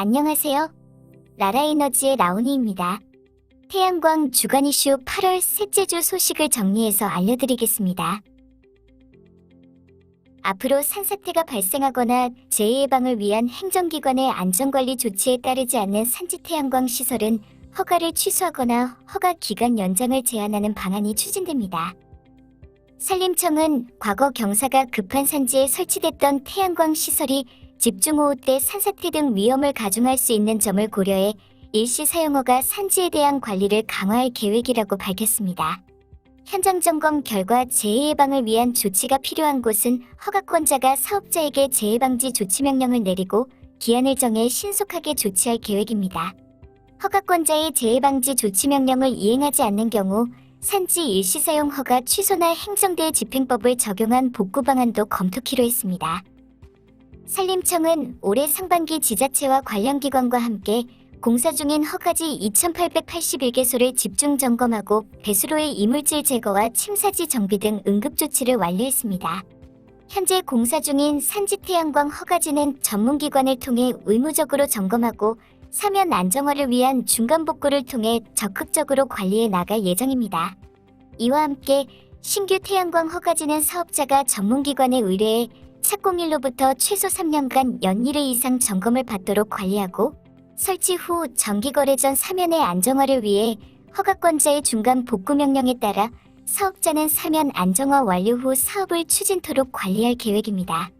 안녕하세요. 라라에너지의 라온이입니다. 태양광 주간 이슈 8월 셋째 주 소식을 정리해서 알려드리겠습니다. 앞으로 산사태가 발생하거나 재해 예방을 위한 행정기관의 안전관리 조치에 따르지 않는 산지 태양광 시설은 허가를 취소하거나 허가 기간 연장을 제한하는 방안이 추진됩니다. 산림청은 과거 경사가 급한 산지에 설치됐던 태양광 시설이 집중호우 때 산사태 등 위험을 가중할 수 있는 점을 고려해 일시 사용허가 산지에 대한 관리를 강화할 계획이라고 밝혔습니다. 현장 점검 결과 재해 예방을 위한 조치가 필요한 곳은 허가권자가 사업자에게 재해 방지 조치 명령을 내리고 기한을 정해 신속하게 조치할 계획입니다. 허가권자의 재해 방지 조치 명령을 이행하지 않는 경우 산지 일시 사용 허가 취소나 행정대 집행법을 적용한 복구 방안도 검토키로 했습니다. 산림청은 올해 상반기 지자체와 관련 기관과 함께 공사 중인 허가지 2,881개소를 집중 점검하고 배수로의 이물질 제거와 침사지 정비 등 응급 조치를 완료했습니다. 현재 공사 중인 산지 태양광 허가지는 전문기관을 통해 의무적으로 점검하고 사면 안정화를 위한 중간 복구를 통해 적극적으로 관리해 나갈 예정입니다. 이와 함께 신규 태양광 허가지는 사업자가 전문기관에 의뢰해 착공일로부터 최소 3년간 연일회 이상 점검을 받도록 관리하고 설치 후 정기거래 전 사면의 안정화를 위해 허가권자의 중간 복구 명령에 따라 사업자는 사면 안정화 완료 후 사업을 추진토록 관리할 계획입니다.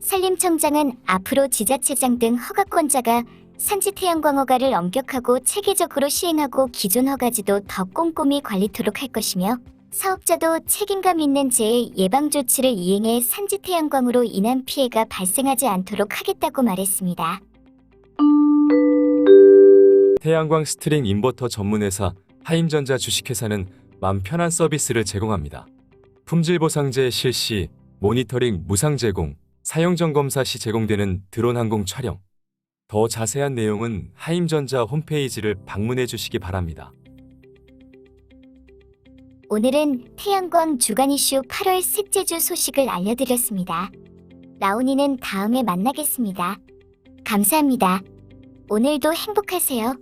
산림청장은 앞으로 지자체장 등 허가권자가 산지 태양광 허가를 엄격하고 체계적으로 시행하고 기존 허가지도 더 꼼꼼히 관리토록 할 것이며 사업자도 책임감 있는 재해 예방 조치를 이행해 산지 태양광으로 인한 피해가 발생하지 않도록 하겠다고 말했습니다. 태양광 스트링 인버터 전문회사 하임전자 주식회사는 맘 편한 서비스를 제공합니다. 품질 보상제 실시, 모니터링 무상 제공, 사용 점검사 시 제공되는 드론 항공 촬영. 더 자세한 내용은 하임전자 홈페이지를 방문해 주시기 바랍니다. 오늘은 태양광 주간 이슈 8월 셋째 주 소식을 알려드렸습니다. 라온이는 다음에 만나겠습니다. 감사합니다. 오늘도 행복하세요.